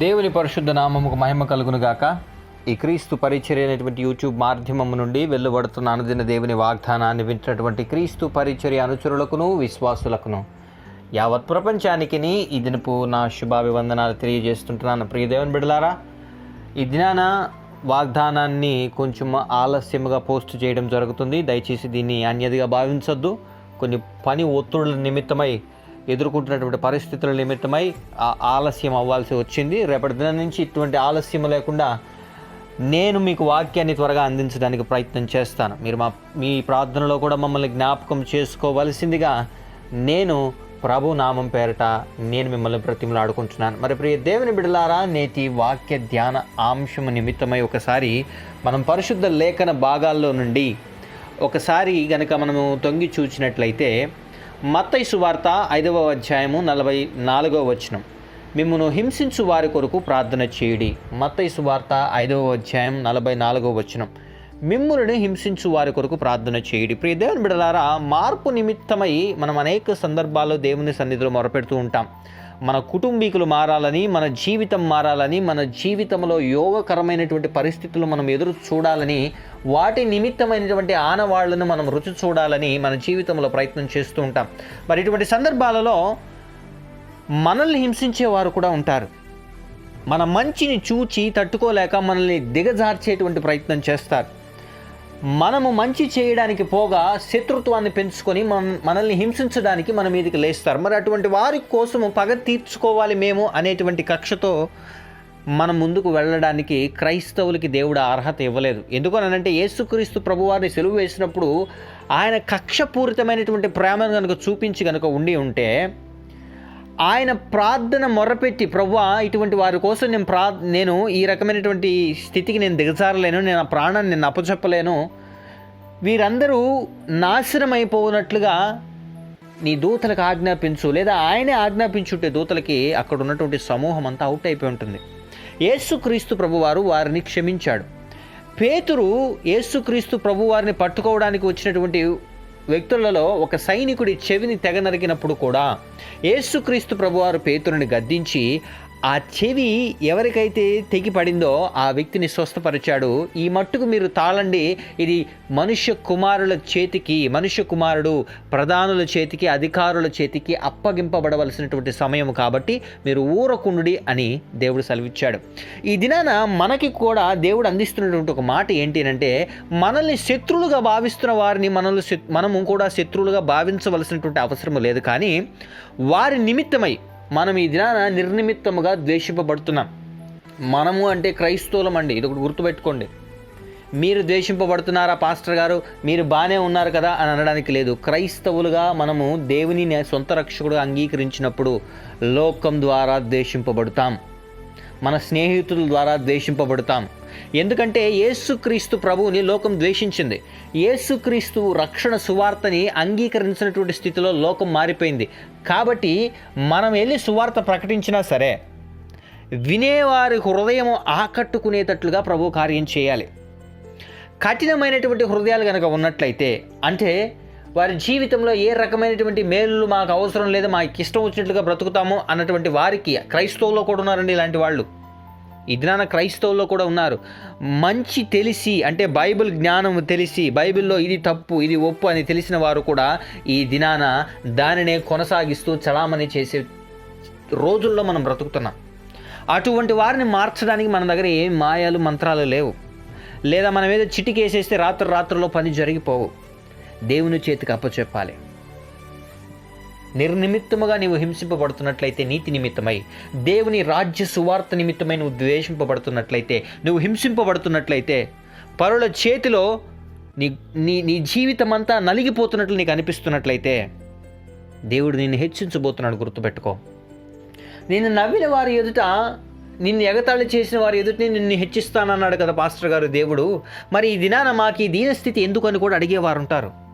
దేవుని పరిశుద్ధ నామముకు మహిమ కలుగును గాక. ఈ క్రీస్తు పరిచర్య అనేటువంటి యూట్యూబ్ మాధ్యమం నుండి వెలువడుతున్న అనుదిన దేవుని వాగ్దానాన్ని వింటున్నటువంటి క్రీస్తు పరిచర్య అనుచరులకును విశ్వాసులకును. యావత్ ప్రపంచానికి ఈ దినపు నా శుభాభివందనాలు తెలియజేస్తుంటున్నాను. ప్రియ దేవుని బిడలారా ఈ దినాన వాగ్దానాన్ని కొంచెం ఆలస్యముగా పోస్ట్ చేయడం జరుగుతుంది. దయచేసి దీన్ని అన్యదిగా భావించొద్దు. కొన్ని పని ఒత్తిడుల నిమిత్తమై ఎదుర్కొంటున్నటువంటి పరిస్థితుల నిమిత్తమై ఆలస్యం అవ్వాల్సి వచ్చింది. రేపటి దినం నుంచి ఇటువంటి ఆలస్యం లేకుండా నేను మీకు వాక్యాన్ని త్వరగా అందించడానికి ప్రయత్నం చేస్తాను. మీరు మా మీ ప్రార్థనలో కూడా మమ్మల్ని జ్ఞాపకం చేసుకోవలసిందిగా నేను ప్రభు నామం పేరట నేను మిమ్మల్ని ప్రతిమలాడుకుంటున్నాను మరి ప్రియ దేవుని బిడలారా నేటి వాక్య ధ్యాన అంశము నిమిత్తమై ఒకసారి మనం పరిశుద్ధ లేఖన భాగాల్లో నుండి ఒకసారి గనక మనము తొంగి చూచినట్లయితే మత్తయి సువార్త ఐదవ అధ్యాయము నలభై నాలుగవ వచనం. మిమ్మును హింసించు వారి కొరకు ప్రార్థన చేయుడి. మత్తయి సువార్త ఐదవ అధ్యాయం నలభై నాలుగవ వచనం. మిమ్ములను హింసించు వారి కొరకు ప్రార్థన చేయుడి. ప్రియ దేవుని బిడలారా మార్పు నిమిత్తమై మనం అనేక సందర్భాల్లో దేవుని సన్నిధిలో మొరపెడుతూ ఉంటాం. మన కుటుంబీకులు మారాలని మన జీవితం మారాలని మన జీవితంలో యోగకరమైనటువంటి పరిస్థితులు మనం ఎదురు చూడాలని వాటి నిమిత్తమైనటువంటి ఆనవాళ్ళను మనం రుచి చూడాలని మన జీవితంలో ప్రయత్నం చేస్తూ ఉంటాం. మరి ఇటువంటి సందర్భాలలో మనల్ని హింసించేవారు కూడా ఉంటారు. మన మంచిని చూచి తట్టుకోలేక మనల్ని దిగజార్చేటువంటి ప్రయత్నం చేస్తారు. మనము మంచి చేయడానికి పోగా శత్రుత్వాన్ని పెంచుకొని మన మనల్ని హింసించడానికి మన మీదకి లేస్తారు. మరి అటువంటి వారి కోసము పగ తీర్చుకోవాలి మేము అనేటువంటి కక్షతో మనం ముందుకు వెళ్ళడానికి క్రైస్తవులకి దేవుడు అర్హత ఇవ్వలేదు. ఎందుకనంటే యేసుక్రీస్తు ప్రభువారిని సెలువు వేసినప్పుడు ఆయన కక్షపూరితమైనటువంటి ప్రేమను కనుక చూపించి కనుక ఉండి ఉంటే ఆయన ప్రార్థన మొరపెట్టి ప్రవ్వా ఇటువంటి వారి కోసం నేను ప్రా నేను ఈ రకమైనటువంటి స్థితికి నేను దిగజారలేను నేను ఆ ప్రాణాన్ని నేను అప్పచెప్పలేను. వీరందరూ నాశనం అయిపోనట్లుగా నీ దూతలకు ఆజ్ఞాపించు. లేదా ఆయనే ఆజ్ఞాపించుంటే దూతలకి అక్కడ ఉన్నటువంటి సమూహం అంతా అవుట్ అయిపోయి ఉంటుంది. యేసుక్రీస్తు ప్రభువారు వారిని క్షమించాడు. పేతురు యేసుక్రీస్తు ప్రభువారిని పట్టుకోవడానికి వచ్చినటువంటి వ్యక్తులలో ఒక సైనికుడి చెవిని తెగ నరికినప్పుడు కూడా యేసుక్రీస్తు ప్రభువారు పేతురుని గద్దించి ఆ చెవి ఎవరికైతే తెగి పడిందో ఆ వ్యక్తిని స్వస్థపరిచాడు. ఈ మట్టుకు మీరు తాళండి. ఇది మనుష్య కుమారుల చేతికి మనుష్య కుమారుడు ప్రధానుల చేతికి అధికారుల చేతికి అప్పగింపబడవలసినటువంటి సమయం కాబట్టి మీరు ఊరకుండుడి అని దేవుడు సెలవిచ్చాడు. ఈ దినాన మనకి కూడా దేవుడు అందిస్తున్నటువంటి ఒక మాట ఏంటినంటే మనల్ని శత్రువులుగా భావిస్తున్న వారిని మనల్ని మనము కూడా శత్రువులుగా భావించవలసినటువంటి అవసరం లేదు కానీ వారి నిమిత్తమై మనం ఈ దినాన నిర్నిమిత్తముగా ద్వేషింపబడుతున్నాం. మనము అంటే క్రైస్తవులం అండి ఇది ఒకటి గుర్తుపెట్టుకోండి. మీరు ద్వేషింపబడుతున్నారా పాస్టర్ గారు? మీరు బాగానే ఉన్నారు కదా అని అనడానికి లేదు. క్రైస్తవులుగా మనము దేవుని సొంత రక్షకుడు అంగీకరించినప్పుడు లోకం ద్వారా ద్వేషింపబడుతాం. మన స్నేహితుల ద్వారా ద్వేషింపబడతాం. ఎందుకంటే యేసుక్రీస్తు ప్రభువుని లోకం ద్వేషించింది. యేసుక్రీస్తు రక్షణ సువార్తని అంగీకరించినటువంటి స్థితిలో లోకం మారిపోయింది. కాబట్టి మనం వెళ్ళి సువార్త ప్రకటించినా సరే వినేవారి హృదయం ఆకట్టుకునేటట్లుగా ప్రభు కార్యం చేయాలి. కఠినమైనటువంటి హృదయాలు కనుక ఉన్నట్లయితే అంటే వారి జీవితంలో ఏ రకమైనటువంటి మేలు మాకు అవసరం లేదు మాకు ఇష్టం వచ్చినట్లుగా బ్రతుకుతాము అన్నటువంటి వారికి క్రైస్తవుల్లో కూడా ఉన్నారండి ఇలాంటి వాళ్ళు. ఈ దినాన క్రైస్తవుల్లో కూడా ఉన్నారు. మంచి తెలిసి అంటే బైబిల్ జ్ఞానం తెలిసి బైబిల్లో ఇది తప్పు ఇది ఒప్పు అని తెలిసిన వారు కూడా ఈ దినాన దానినే కొనసాగిస్తూ చలామణి చేసే రోజుల్లో మనం బ్రతుకుతున్నాం. అటువంటి వారిని మార్చడానికి మన దగ్గర ఏం మాయాలు మంత్రాలు లేవు. లేదా మనం ఏదో చిటికేసేస్తే రాత్రి రాత్రిలో పని జరిగిపోవు. దేవుని చేతికి అప్పచెప్పాలి. నిర్నిమిత్తముగా నీవు హింసింపబడుతున్నట్లయితే నీతి నిమిత్తమై దేవుని రాజ్య సువార్త నిమిత్తమై నువ్వు ద్వేషింపబడుతున్నట్లయితే నువ్వు హింసింపబడుతున్నట్లయితే పరుల చేతిలో నీ నీ నీ జీవితం అంతా నలిగిపోతున్నట్లు నీకు అనిపిస్తున్నట్లయితే దేవుడు నిన్ను హెచ్చించబోతున్నాడు గుర్తుపెట్టుకో. నిన్ను నవ్విన వారి ఎదుట నిన్ను ఎగతాళి చేసిన వారి ఎదుట నిన్ను హెచ్చిస్తానన్నాడు కదా పాస్టర్ గారు దేవుడు. మరి ఈ దినాన మాకు ఈ దీనస్థితి ఎందుకు అని కూడా అడిగేవారు ఉంటారు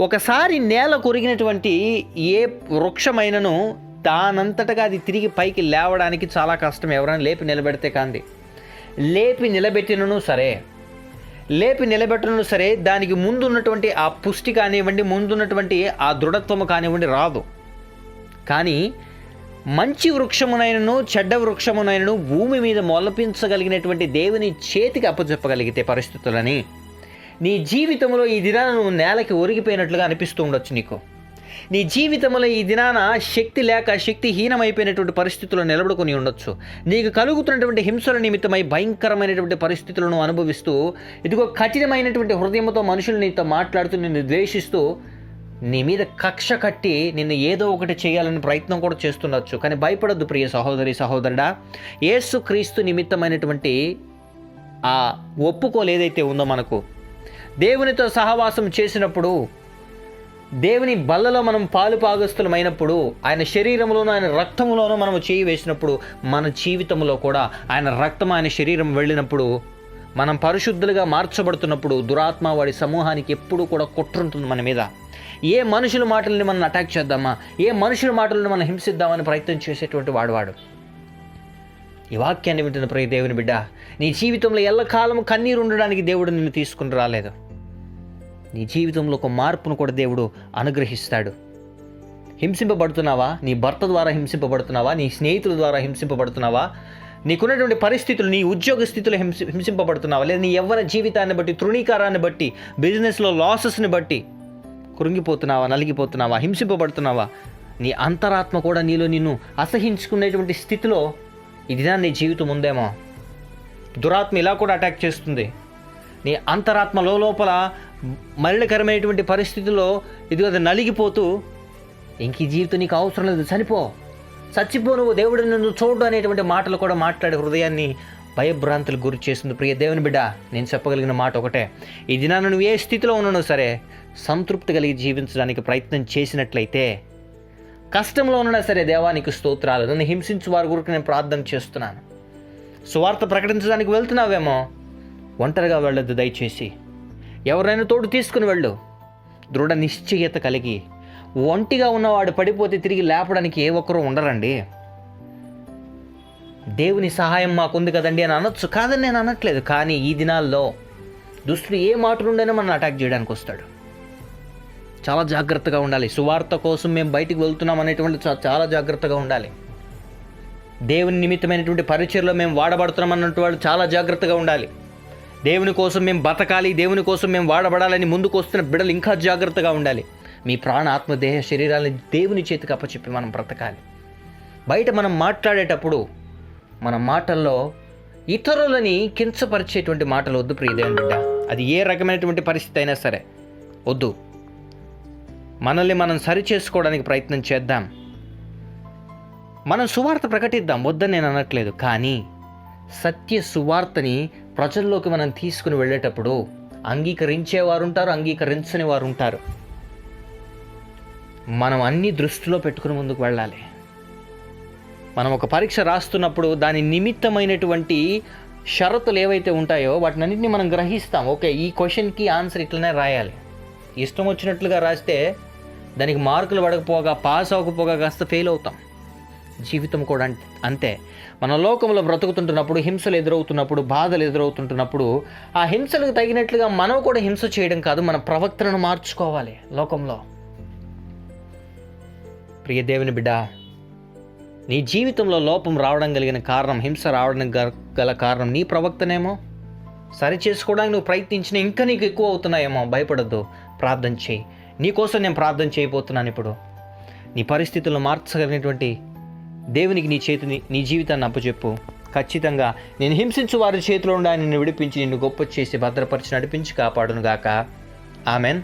ఒకసారి నేల కొరిగినటువంటి ఏ వృక్షమైనను దానంతటగా అది తిరిగి పైకి లేవడానికి చాలా కష్టం. ఎవరైనా లేపి నిలబెడితే కాంది. లేపి నిలబెట్టినను సరే. లేపి నిలబెట్టను సరే దానికి ముందున్నటువంటి ఆ పుష్టి కానివ్వండి ముందున్నటువంటి ఆ దృఢత్వం కానివ్వండి రాదు. కానీ మంచి వృక్షమునైనను చెడ్డ వృక్షమునైనను భూమి మీద మొలపించగలిగినటువంటి దేవుని చేతికి అప్పచెప్పగలిగితే పరిస్థితులని నీ జీవితంలో ఈ దినాన నువ్వు నేలకి ఒరిగిపోయినట్లుగా అనిపిస్తూ ఉండొచ్చు నీకు. నీ జీవితంలో ఈ దినాన శక్తి లేక శక్తిహీనమైపోయినటువంటి పరిస్థితుల్లో నిలబడుకొని ఉండొచ్చు. నీకు కలుగుతున్నటువంటి హింసల నిమిత్తమై భయంకరమైనటువంటి పరిస్థితులను అనుభవిస్తూ ఇదిగో కఠినమైనటువంటి హృదయంతో మనుషులు నీతో మాట్లాడుతూ నిన్ను ద్వేషిస్తూ నీ మీద కక్ష కట్టి నిన్ను ఏదో ఒకటి చేయాలని ప్రయత్నం కూడా చేస్తుండొచ్చు. కానీ భయపడొద్దు ప్రియ సహోదరి సహోదరుడా. యేసు క్రీస్తు నిమిత్తమైనటువంటి ఆ ఒప్పుకోలు ఏదైతే ఉందో మనకు దేవునితో సహవాసం చేసినప్పుడు దేవుని బల్లలో మనం పాలు పాగస్తులమైనప్పుడు ఆయన శరీరంలోనూ ఆయన రక్తంలోనూ మనం చేయి వేసినప్పుడు మన జీవితంలో కూడా ఆయన రక్తం ఆయన శరీరం వెళ్ళినప్పుడు మనం పరిశుద్ధులుగా మార్చబడుతున్నప్పుడు దురాత్మ వాడి సమూహానికి ఎప్పుడూ కూడా కుట్రుంటుంది మన మీద. ఏ మనుషుల మాటల్ని మనం అటాక్ చేద్దామా? ఏ మనుషుల మాటలను మనం హింసిద్దామని ప్రయత్నం చేసేటువంటి వాడువాడు ఈ వాక్యాన్ని వింటున్న ప్రతి దేవుని బిడ్డ నీ జీవితంలో ఎల్లకాలం కన్నీరు ఉండడానికి దేవుడు నిన్ను తీసుకుని రాలేదు. నీ జీవితంలో ఒక మార్పును కూడా దేవుడు అనుగ్రహిస్తాడు. హింసింపబడుతున్నావా? నీ భర్త ద్వారా హింసింపబడుతున్నావా? నీ స్నేహితుల ద్వారా హింసింపబడుతున్నావా? నీకున్నటువంటి పరిస్థితులు నీ ఉద్యోగ స్థితిలో హింసి హింసింపబడుతున్నావా? లేదా నీ యవ్వన జీవితాన్ని బట్టి తృణీకారాన్ని బట్టి బిజినెస్లో లాసెస్ని బట్టి కృంగిపోతున్నావా? నలిగిపోతున్నావా? హింసింపబడుతున్నావా? నీ అంతరాత్మ కూడా నీలో నిన్ను అసహించుకునేటువంటి స్థితిలో ఇదినా నీ జీవితం ఉందేమో? దురాత్మ ఇలా కూడా అటాక్ చేస్తుంది. నీ అంతరాత్మ లోపల మరణకరమైనటువంటి పరిస్థితుల్లో ఇది అది నలిగిపోతూ ఇంక ఈ జీవితం నీకు అవసరం లేదు చనిపో. చచ్చిపో నువ్వు దేవుడు నిన్ను చూడు అనేటువంటి మాటలు కూడా మాట్లాడే హృదయాన్ని భయభ్రాంతులకు గురి చేస్తుంది. ప్రియ దేవుని బిడ్డ నేను చెప్పగలిగిన మాట ఒకటే. ఈ దినాన్ని నువ్వు ఏ స్థితిలో ఉన్నానో సరే సంతృప్తి కలిగి జీవించడానికి ప్రయత్నం చేసినట్లయితే కష్టంలో ఉన్నా సరే దేవానికి స్తోత్రాలు. నన్ను హింసించు వారి గురికి నేను ప్రార్థన చేస్తున్నాను. సువార్త ప్రకటించడానికి వెళ్తున్నావేమో ఒంటరిగా వెళ్ళొద్దు దయచేసి. ఎవరైనా తోడు తీసుకుని వెళ్ళు. దృఢ నిశ్చయత కలిగి ఒంటిగా ఉన్నవాడు పడిపోతే తిరిగి లేపడానికి ఏ ఒక్కరూ ఉండరండి. దేవుని సహాయం మాకుంది కదండి అని అనొచ్చు. కాదని నేను అనట్లేదు. కానీ ఈ దినాల్లో దుస్తులు ఏ మాట నుండైనా మనం అటాక్ చేయడానికి వస్తాడు. చాలా జాగ్రత్తగా ఉండాలి. సువార్త కోసం మేము బయటికి వెళ్తున్నాం అనేటువంటి చాలా జాగ్రత్తగా ఉండాలి. దేవుని నిమిత్తమైనటువంటి పరిచయలో మేము వాడబడుతున్నాం అన్నటువంటి వాళ్ళు చాలా జాగ్రత్తగా ఉండాలి. దేవుని కోసం మేము బతకాలి దేవుని కోసం మేము వాడబడాలని ముందుకు వస్తున్న బిడ్డలు ఇంకా జాగ్రత్తగా ఉండాలి. మీ ప్రాణ ఆత్మ దేహ శరీరాలని దేవుని చేతికి అప్పచెప్పి మనం బ్రతకాలి. బయట మనం మాట్లాడేటప్పుడు మన మాటల్లో ఇతరులని కించపరిచేటువంటి మాటలు వద్దు ప్రియదేవుని బిడ్డ. అది ఏ రకమైనటువంటి పరిస్థితి అయినా సరే వద్దు. మనల్ని మనం సరి చేసుకోవడానికి ప్రయత్నం చేద్దాం. మనం సువార్త ప్రకటిద్దాం. వద్దని నేను అనట్లేదు. కానీ సత్య సువార్తని ప్రజల్లోకి మనం తీసుకుని వెళ్ళేటప్పుడు అంగీకరించేవారు ఉంటారు అంగీకరించని వారు ఉంటారు మనం అన్ని దృష్టిలో పెట్టుకుని ముందుకు వెళ్ళాలి. మనం ఒక పరీక్ష రాస్తున్నప్పుడు దాని నిమిత్తమైనటువంటి షరతులు ఏవైతే ఉంటాయో వాటిని అన్నింటినీ మనం గ్రహిస్తాం. ఓకే ఈ క్వశ్చన్కి ఆన్సర్ ఇట్లనే రాయాలి. ఇష్టం వచ్చినట్లుగా రాస్తే దానికి మార్కులు పడకపోగా పాస్ అవ్వకపోగా కాస్త ఫెయిల్ అవుతాం. జీవితం కూడా అంత- అంతే మన లోకంలో బ్రతుకుతుంటున్నప్పుడు హింసలు ఎదురవుతున్నప్పుడు బాధలు ఎదురవుతుంటున్నప్పుడు ఆ హింసలకు తగినట్లుగా మనం కూడా హింస చేయడం కాదు మన ప్రవక్తలను మార్చుకోవాలి లోకంలో. ప్రియ దేవుని బిడ్డ నీ జీవితంలో లోపం రావడం కలిగిన కారణం హింస రావడం గ- గల కారణం నీ ప్రవక్తనేమో సరి చేసుకోవడానికి నువ్వు ప్రయత్నించిన ఇంకా నీకు ఎక్కువ అవుతున్నాయేమో? భయపడద్దు. ప్రార్థన చేయి. నీకోసం నేను ప్రార్థన చేయబోతున్నాను ఇప్పుడు. నీ పరిస్థితులను మార్చగలిగినటువంటి దేవునికి నీ చేతిని నీ జీవితాన్ని అప్పచెప్పు. ఖచ్చితంగా నేను హింసించు వారి చేతిలో ఉండి నిన్ను విడిపించి నిన్ను గొప్ప చేసి భద్రపరిచి నడిపించి కాపాడునుగాక ఆమెన్.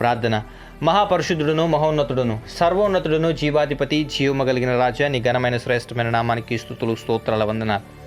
ప్రార్థన. మహాపరిశుద్ధుడును మహోన్నతుడును సర్వోన్నతుడును జీవాధిపతి జీవమ కలిగిన రాజా నీ ఘనమైన శ్రేష్టమైన నామానికి స్థుతులు స్తోత్రాల వందనాలు.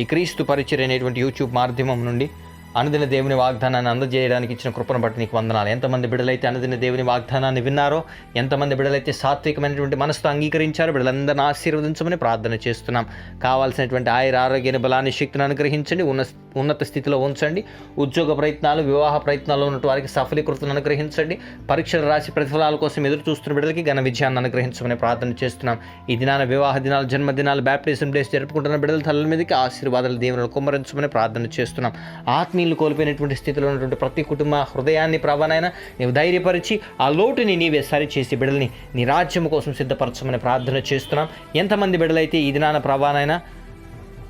ఈ క్రీస్తు పరిచయం అనేటువంటి యూట్యూబ్ మాధ్యమం నుండి అనుదిన దేవుని వాగ్దానాన్ని అందజేయడానికి ఇచ్చిన కృపను బట్టి నీకు వందనాలు. ఎంతమంది బిడ్డలైతే అనుదిన దేవుని వాగ్దానాన్ని విన్నారో ఎంతమంది బిడ్డలైతే సాత్వికమైనటువంటి మనసుతో అంగీకరించారో బిడ్డలందరిని ఆశీర్వదించమని ప్రార్థన చేస్తున్నాం. కావాల్సినటువంటి ఆయుర ఆరోగ్యాన్ని బలాన్ని శక్తిని అనుగ్రహించండి. ఉన్న ఉన్నత స్థితిలో ఉంచండి. ఉద్యోగ ప్రయత్నాలు వివాహ ప్రయత్నాల్లో ఉన్నటువంటి వారికి సఫలీకృతను అనుగ్రహించండి. పరీక్షలు రాసి ప్రతిఫలాల కోసం ఎదురు చూస్తున్న బిడ్డలకి ఘన విజయాన్ని అనుగ్రహించమని ప్రార్థన చేస్తున్నాం. ఈ దినాన వివాహ దినాలు జన్మదినాలు బ్యాప్టిజం డేస్ జరుపుకుంటున్న బిడ్డల తలల మీదకి ఆశీర్వాదాలు దేవుని కుమ్మరించమని ప్రార్థన చేస్తున్నాం. ఆత్మీయ ఆత్మీయులు కోల్పోయినటువంటి స్థితిలో ఉన్నటువంటి ప్రతి కుటుంబ హృదయాన్ని ప్రభానైనా నీవు ధైర్యపరిచి ఆ లోటుని నీవే సరిచేసి బిడల్ని నీ రాజ్యం కోసం సిద్ధపరచమని ప్రార్థన చేస్తున్నాం. ఎంతమంది బిడలైతే ఈ దినాన ప్రభానైనా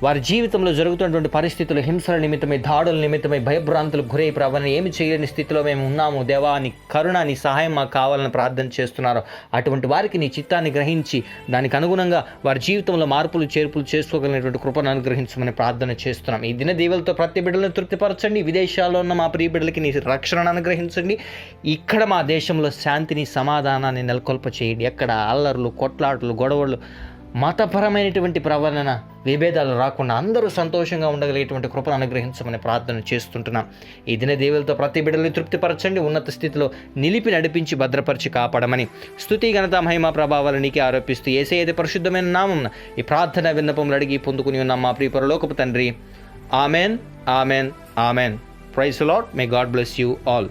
వారి జీవితంలో జరుగుతున్నటువంటి పరిస్థితులు హింసల నిమిత్తమై దాడుల నిమిత్తమై భయభ్రాంతులు గురై ప్రభావం ఏమి చేయలేని స్థితిలో మేము ఉన్నాము. దేవా నీ కరుణ నీ సహాయం మాకు కావాలని ప్రార్థన చేస్తున్నారు. అటువంటి వారికి నీ చిత్తాన్ని గ్రహించి దానికి అనుగుణంగా వారి జీవితంలో మార్పులు చేర్పులు చేసుకోగలిగినటువంటి కృపను అనుగ్రహించమని ప్రార్థన చేస్తున్నాం. ఈ దిన దీవులతో ప్రతి బిడ్డలను తృప్తిపరచండి. విదేశాల్లో ఉన్న మా ప్రియ బిడ్డలకి నీ రక్షణను అనుగ్రహించండి. ఇక్కడ మా దేశంలో శాంతిని సమాధానాన్ని నెలకొల్ప చేయండి ఎక్కడ అల్లర్లు కొట్లాటలు గొడవలు మతపరమైనటువంటి ప్రవర్ణన విభేదాలు రాకుండా అందరూ సంతోషంగా ఉండగలిగేటువంటి కృపను అనుగ్రహించమని ప్రార్థన చేస్తుంటున్నాం. ఈ దిన దేవులతో ప్రతి బిడ్డల్ని తృప్తిపరచండి ఉన్నత స్థితిలో నిలిపి నడిపించి భద్రపరిచి కాపాడమని. స్థుతి ఘనత మహిమ ప్రభావాలు నీకే ఆరోపిస్తూ ఏసేది పరిశుద్ధమైన నామం ఈ ప్రార్థన విన్నపములు అడిగి పొందుకుని ఉన్న మా ప్రియపరలోకపు తండ్రి. Amen amen amen. Praise Lord may God bless you all.